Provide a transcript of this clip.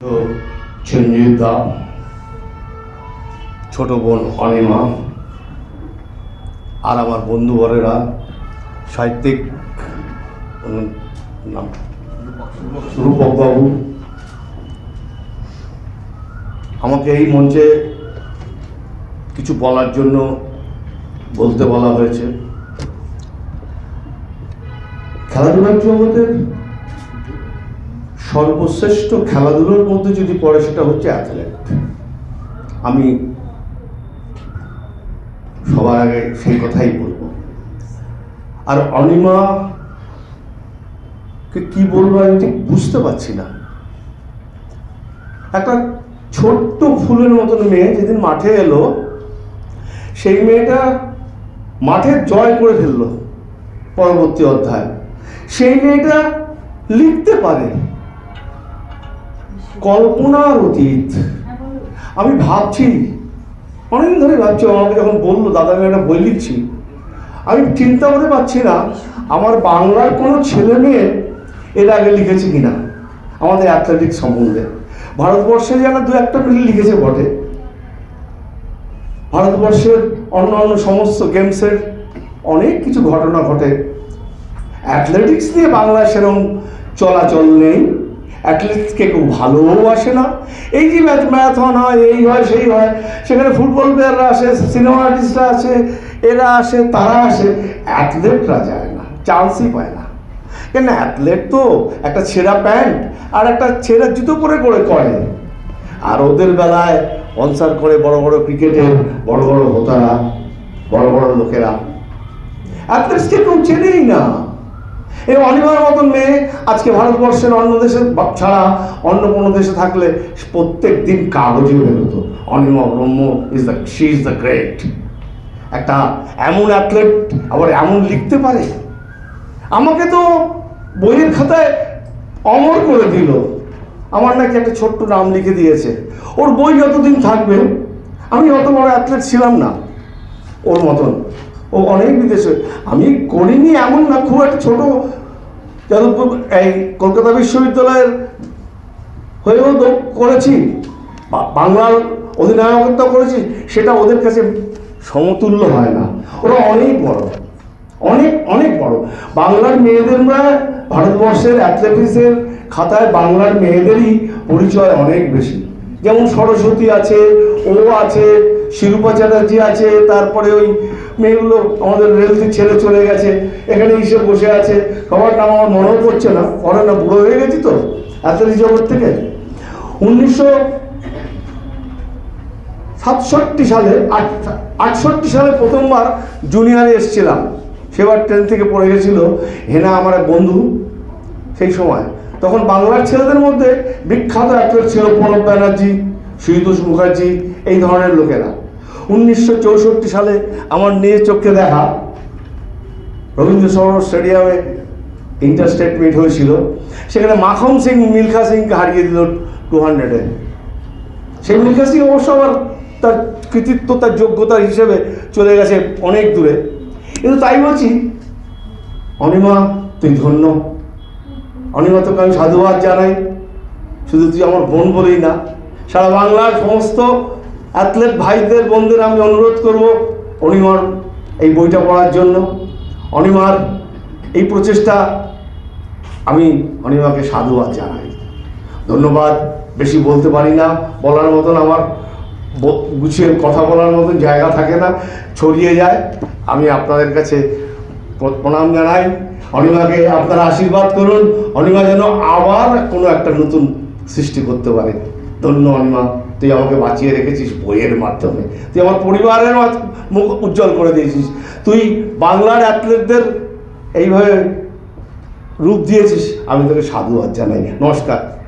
তো দা ছোট বোন অনিমা, আর আমার বন্ধুবরেরা সাহিত্যিক নাম রূপকবাবু আমাকে এই মঞ্চে কিছু বলার জন্য বলতে বলা হয়েছে। খেলাধুলার জগতের সর্বশ্রেষ্ঠ খেলাধুলোর মধ্যে যদি পড়ে সেটা হচ্ছে অ্যাথলেট আমি সবার আগে সেই কথাই বলব। আর অনিমা কে বলব আমি ঠিক বুঝতে পারছি না। একটা ছোট্ট ফুলের মতন মেয়ে যেদিন মাঠে এলো, সেই মেয়েটা মাঠে জয় করে ফেলল পরবর্তী অধ্যায়। সেই মেয়েটা লিখতে পারে। কল্পনার অতীত। আমি ভাবছি অনেকদিন ধরে ভাবছি আমাকে যখন বলল দাদা আমি একটা বই লিখছি। আমি চিন্তা করে পাচ্ছি না আমার বাংলার কোনো ছেলে মেয়ে এর আগে লিখেছে কিনা আমাদের অ্যাথলেটিক্স সম্বন্ধে। ভারতবর্ষে যেন দু একটা মিলে লিখেছে বটে। ভারতবর্ষের অন্য অন্য সমস্ত গেমসের অনেক কিছু ঘটনা ঘটে। অ্যাথলেটিক্স নিয়ে বাংলায় সেরকম চলাচল নেই। অ্যাথলেটিক্সকে কেউ ভালোবাসে না। এই যে ম্যারাথন হয়, এই হয়, সেই হয়, সেখানে ফুটবল প্লেয়াররা আসে সিনেমা আর্টিস্টরা আসে, এরা আসে, তারা আসে অ্যাথলেটরা যায় না চান্সই পায় না। কেন অ্যাথলেট তো একটা ছেঁড়া প্যান্ট আর একটা ছেঁড়া জুতো পরে করে করে। আর ওদের বেলায় অনসার করে বড় বড় ক্রিকেটের বড় বড় হোতারা, বড় বড় লোকেরা। অ্যাথলেটসকে কেউ চেনেই না। এই অনিমার মতন মেয়ে আজকে ভারতবর্ষের অন্য দেশে ছাড়া অন্য কোনো দেশে থাকলে প্রত্যেক দিন কাগজে বেরোতো Anima Brahma is the she is the great একটা এমন অ্যাথলেট আবার এমন লিখতে পারে। আমাকে তো বইয়ের খাতায় অমর করে দিল। আমার নাকি একটা ছোট্ট নাম লিখে দিয়েছে। ওর বই যতদিন থাকবে, আমি অত বড় অ্যাথলেট ছিলাম না। ওর মতন। ও অনেক বিদেশে। আমি করিনি এমন না, খুব একটা ছোট। যাদবপুর এই কলকাতা বিশ্ববিদ্যালয়ের হয়েও করেছি বাংলার অধিনায়কত্ব করেছি, সেটা ওদের কাছে সমতুল্য হয় না। ওরা অনেক বড়, অনেক অনেক বড়। বাংলার মেয়েদের নয় ভারতবর্ষের অ্যাথলেটিক্সের খাতায় বাংলার মেয়েদেরই পরিচয় অনেক বেশি। যেমন সরস্বতী আছে, ও আছে শিরূপা চ্যাটার্জি আছে, তারপরে ওই মেয়েগুলো আমাদের রেলটি ছেলে চলে গেছে। এখানে এসে বসে আছে। সবার নাম আমার মনেও পড়ছে না। ওরা না বুড়ো হয়ে গেছি তো অ্যাথলেটিক জগৎ থেকে। উনিশশো সাতষট্টি সালে আটষট্টি সালে প্রথমবার জুনিয়রে এসেছিলাম। সেবার ট্রেন থেকে পড়ে গেছিল হেনা আমার এক বন্ধু সেই সময়। তখন বাংলার ছেলেদের মধ্যে বিখ্যাত অ্যাথলেট ছিল প্রণব ব্যানার্জি, সুইতোষ মুখার্জি এই ধরনের লোকেরা। উনিশশো চৌষট্টি সালে আমার নিয়ে চোখে দেখা রবীন্দ্র সরোবর স্টেডিয়ামে ইন্টার স্টেট মিট হয়েছিল। সেখানে মাখন সিং, মিলখা সিংকে হারিয়ে দিল টু হান্ড্রেডে সেই মিলখা সিং অবশ্য আবার তার কৃতিত্ব, তার যোগ্যতার হিসেবে চলে গেছে অনেক দূরে। কিন্তু তাই বলছি, অনিমা, তুই ধন্য। অনিমা, তোকে আমি সাধুবাদ জানাই। শুধু তুই আমার বোন বলেই না, সারা বাংলার সমস্ত অ্যাথলেট ভাইদের বোনদের আমি অনুরোধ করব অনিমার এই বইটা পড়ার জন্য। অনিমার এই প্রচেষ্টা আমি অনিমাকে সাধুবাদ জানাই। ধন্যবাদ, বেশি বলতে পারি না, বলার মতন আমার গুছিয়ে কথা বলার মতন জায়গা থাকে না, ছড়িয়ে যায়। আমি আপনাদের কাছে প্রণাম জানাই। অনিমাকে আপনারা আশীর্বাদ করুন। অনিমা যেন আবার কোনো একটা নতুন সৃষ্টি করতে পারে। ধন্য অনিমা। তুই আমাকে বাঁচিয়ে রেখেছিস বইয়ের মাধ্যমে। তুই আমার পরিবারের মুখ উজ্জ্বল করে দিয়েছিস। তুই বাংলার অ্যাথলেটদের এইভাবে রূপ দিয়েছিস। আমি তোকে সাধুবাদ জানাই। নমস্কার।